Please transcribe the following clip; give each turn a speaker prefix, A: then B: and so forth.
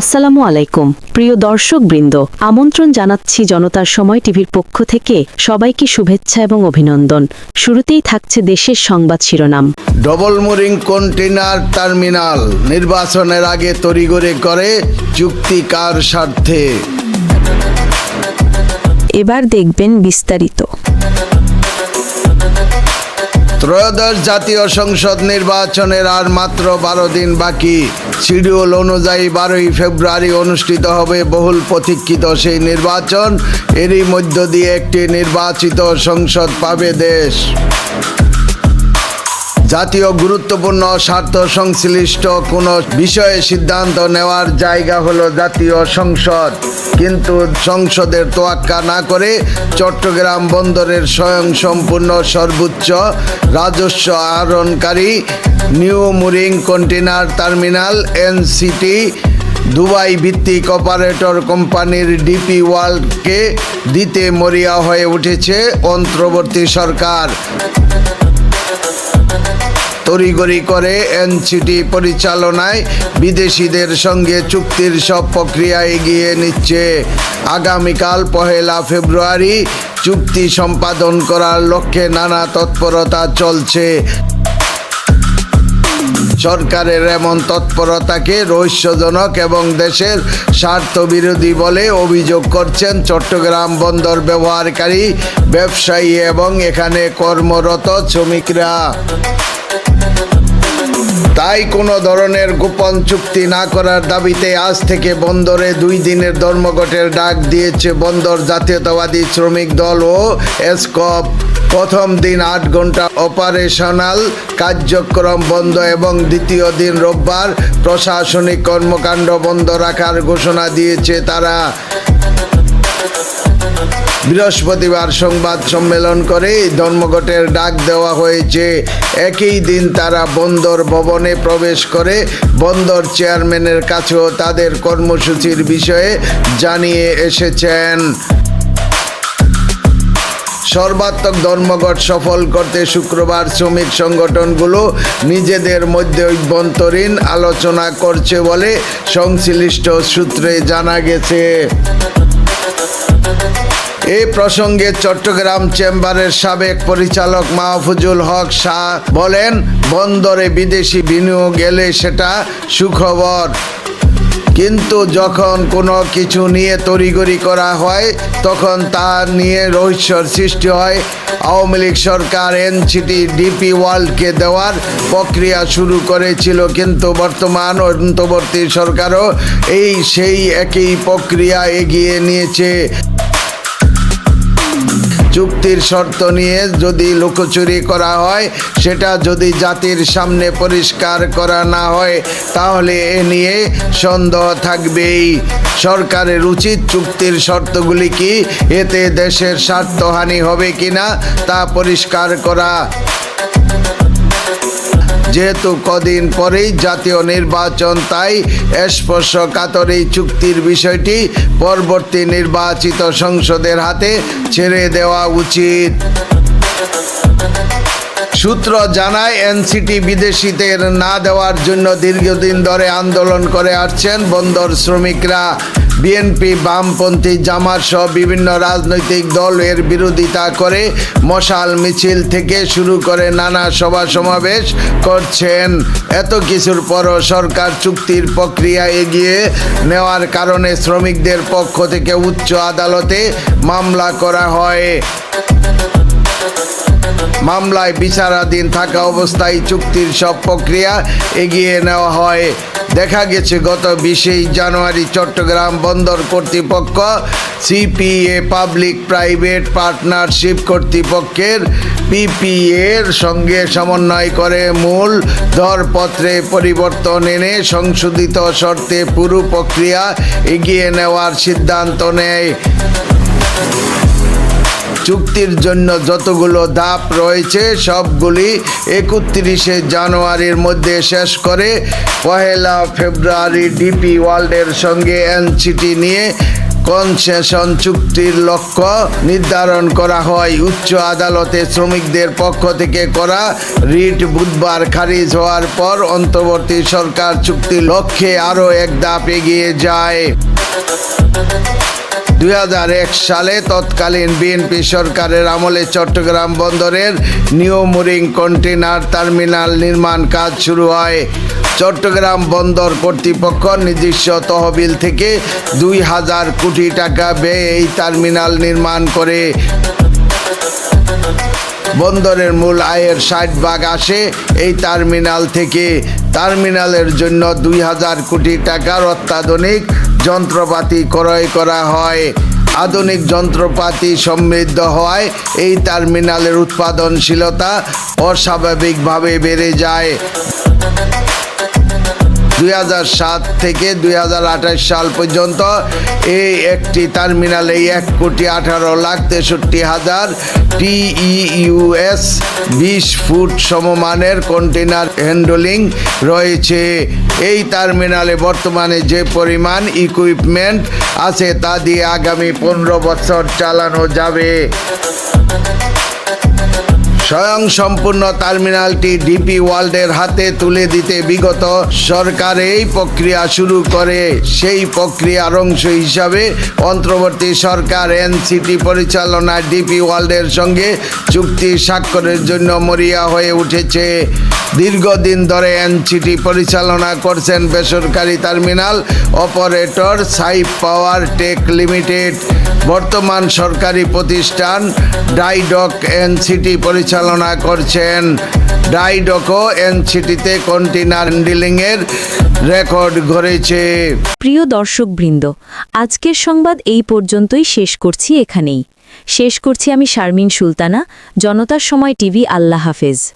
A: আসসালামু আলাইকুম প্রিয় দর্শক বৃন্দ আমন্ত্রণ জানাচ্ছি জনতার সময় টিভির পক্ষ থেকে সবাইকে শুভেচ্ছা এবং অভিনন্দন। শুরুতেই থাকছে দেশের সংবাদ শিরোনাম।
B: ডবল মুরিং কন্টেনার টার্মিনাল নির্বাচনের আগে তড়িগড়ি করে চুক্তিকার স্বার্থে?
A: এবার দেখবেন বিস্তারিত।
B: ত্রয়োদশ জাতীয় সংসদ নির্বাচনের আর মাত্র বারো দিন বাকি। শিডিউল অনুযায়ী বারোই ফেব্রুয়ারি অনুষ্ঠিত হবে বহুল প্রতীক্ষিত সেই নির্বাচন। এরই মধ্য দিয়ে একটি নির্বাচিত সংসদ পাবে দেশ। জাতীয় গুরুত্বপূর্ণ স্বার্থ সংশ্লিষ্ট কোনো বিষয়ে সিদ্ধান্ত নেওয়ার জায়গা হলো জাতীয় সংসদ। কিন্তু সংসদের তোয়াক্কা না করে চট্টগ্রাম বন্দরের স্বয়ং সম্পূর্ণ সর্বোচ্চ রাজস্ব আহরণকারী new mooring container terminal NCT Dubai ভিত্তিক অপারেটর কোম্পানির ডিপি ওয়ার্ল্ডকে দিতে মরিয়া হয়ে উঠেছে অন্তর্বর্তী সরকার। তড়িগড়ি করে এনসিটি পরিচালনায় বিদেশিদের সঙ্গে চুক্তির সব প্রক্রিয়া এগিয়ে নিচ্ছে। আগামীকাল পহেলা ফেব্রুয়ারি চুক্তি সম্পাদন করার লক্ষ্যে নানা তৎপরতা চলছে। সরকারের এমন তৎপরতাকে রহস্যজনক এবং দেশের স্বার্থবিরোধী বলে অভিযোগ করছেন চট্টগ্রাম বন্দর ব্যবহারকারী, ব্যবসায়ী এবং এখানে কর্মরত শ্রমিকরা। তাই কোনো ধরনের গোপন চুক্তি না করার দাবিতে আজ থেকে বন্দরে দুই দিনের ধর্মঘটের ডাক দিয়েছে বন্দর জাতীয়তাবাদী শ্রমিক দল ও এসকপ। প্রথম দিন আট ঘণ্টা অপারেশনাল কার্যক্রম বন্ধ এবং দ্বিতীয় দিন রোববার প্রশাসনিক কর্মকাণ্ড বন্ধ রাখার ঘোষণা দিয়েছে তারা। বৃহস্পতিবার সংবাদ সম্মেলন করে ধর্মঘটের ডাক দেওয়া হয়েছে। একই দিন তারা বন্দর ভবনে প্রবেশ করে বন্দর চেয়ারম্যানের কাছেও তাদের কর্মসূচির বিষয়ে জানিয়ে এসেছেন। সর্বাত্মক ধর্মঘট সফল করতে শুক্রবার শ্রমিক সংগঠনগুলো নিজেদের মধ্যে অভ্যন্তরীণ আলোচনা করছে বলে সংশ্লিষ্ট সূত্রে জানা গেছে। এই প্রসঙ্গে চট্টগ্রাম চেম্বারের সাবেক পরিচালক মাহফুজুল হক শাহ বলেন, বন্দরে বিদেশি বিনিয়োগ এলে সেটা সুখবর। কিন্তু যখন কোনো কিছু নিয়ে তড়িগড়ি করা হয়, তখন তা নিয়ে রহস্যর সৃষ্টি হয়। আওয়ামী লীগ সরকার এনসিটি, ডিপি ওয়ার্ল্ডকে দেওয়ার প্রক্রিয়া শুরু করেছিল, কিন্তু বর্তমান অন্তর্বর্তী সরকারও এই সেই একই প্রক্রিয়া এগিয়ে নিয়েছে। চুক্তির শর্ত নিয়ে যদি লুকোচুরি করা হয়, সেটা যদি জাতির সামনে পরিষ্কার করা না হয়, তাহলে এ নিয়ে সন্দেহ থাকবেই। সরকারের উচিত চুক্তির শর্তগুলি কি? এতে দেশের স্বার্থহানি হবে কিনা তা পরিষ্কার করা। যেহেতু কদিন পরেই জাতীয় নির্বাচন, তাই স্পর্শকাতর এই চুক্তির বিষয়টি পরবর্তী নির্বাচিত সংসদের হাতে ছেড়ে দেওয়া উচিত। সূত্র জানায়, এনসিটি বিদেশিদের না দেওয়ার জন্য দীর্ঘদিন ধরে আন্দোলন করে আসছেন বন্দর শ্রমিকরা। বিএনপি বামপন্থী জামাত সহ বিভিন্ন রাজনৈতিক দল এর বিরোধিতা করে মশাল মিছিল থেকে শুরু করে নানা সভা সমাবেশ করছেন। এত কিছুর পরও সরকার চুক্তির প্রক্রিয়া এগিয়ে নেওয়ার কারণে শ্রমিকদের পক্ষ থেকে উচ্চ আদালতে মামলা করা হয়। মামলায় বিচারাধীন থাকা অবস্থায় চুক্তির সব প্রক্রিয়া এগিয়ে নেওয়া হয়। দেখা গেছে, গত বিশেই জানুয়ারি চট্টগ্রাম বন্দর কর্তৃপক্ষ সিপিএ পাবলিক প্রাইভেট পার্টনারশিপ কর্তৃপক্ষের পিপিএর সঙ্গে সমন্বয় করে মূল দরপত্রে পরিবর্তন এনে সংশোধিত শর্তে পুরো প্রক্রিয়া এগিয়ে নেওয়ার সিদ্ধান্ত নেয়। চুক্তির জন্য যতগুলো ধাপ রয়েছে, সবগুলি একত্রিশে জানুয়ারির মধ্যে শেষ করে পহেলা ফেব্রুয়ারি ডিপি ওয়ার্ল্ডের সঙ্গে এনসিটি নিয়ে কনসেশন চুক্তির লক্ষ্য নির্ধারণ করা হয়। উচ্চ আদালতে শ্রমিকদের পক্ষ থেকে করা রিট বুধবার খারিজ হওয়ার পর অন্তর্বর্তী সরকার চুক্তির লক্ষ্যে আরও এক ধাপ এগিয়ে যায়। দু হাজার এক সালে তৎকালীন বিএনপি সরকারের আমলে চট্টগ্রাম বন্দরের নিউ মুরিং কন্টেনার টার্মিনাল নির্মাণ কাজ শুরু হয়। চট্টগ্রাম বন্দর কর্তৃপক্ষ নিজস্ব তহবিল থেকে দুই হাজার কোটি টাকা ব্যয়ে এই টার্মিনাল নির্মাণ করে। বন্দরের মূল আয়ের ষাট ভাগ আসে এই টার্মিনাল থেকে। টার্মিনালের জন্য দুই হাজার কোটি টাকার অত্যাধুনিক যন্ত্রপাতি ক্রয় করা হয় আধুনিক যন্ত্রপাতি সমৃদ্ধ হওয়ায় এই টার্মিনালের উৎপাদনশীলতা অস্বাভাবিকভাবে বেড়ে যায়। দুই থেকে দুই হাজার আঠাশ সাল পর্যন্ত এই একটি টার্মিনালে এক কোটি আঠারো লাখ তেষট্টি হাজার টিইউএস বিশ ফুট সমমানের কন্টেনার হ্যান্ডলিং রয়েছে। এই টার্মিনালে বর্তমানে যে পরিমাণ ইকুইপমেন্ট আছে তা দিয়ে আগামী পনেরো বছর চালানো যাবে। স্বয়ং সম্পূর্ণ টার্মিনালটি ডিপি ওয়ার্ল্ডের হাতে তুলে দিতে বিগত সরকার এই প্রক্রিয়া শুরু করে। সেই প্রক্রিয়ার অংশ হিসাবে অন্তর্বর্তী সরকার এনসিটি পরিচালনায় ডিপি ওয়ার্ল্ডের সঙ্গে চুক্তি স্বাক্ষরের জন্য মরিয়া হয়ে উঠেছে। দীর্ঘদিন ধরে এনসিটি পরিচালনা করছেন বেসরকারি terminal operator Saif power tech limited. বর্তমান সরকারি প্রতিষ্ঠান ডাইডক এনসিটি পরিচালনা করছেন ডাইডকো এনসিটিতে কন্টেনার হ্যান্ডলিংয়ের রেকর্ড গড়েছে
A: প্রিয় দর্শকবৃন্দ, আজকের সংবাদ এই পর্যন্তই শেষ করছি এখানেই। শেষ করছি আমি শারমিন সুলতানা, জনতার সময় টিভি, আল্লাহ হাফেজ।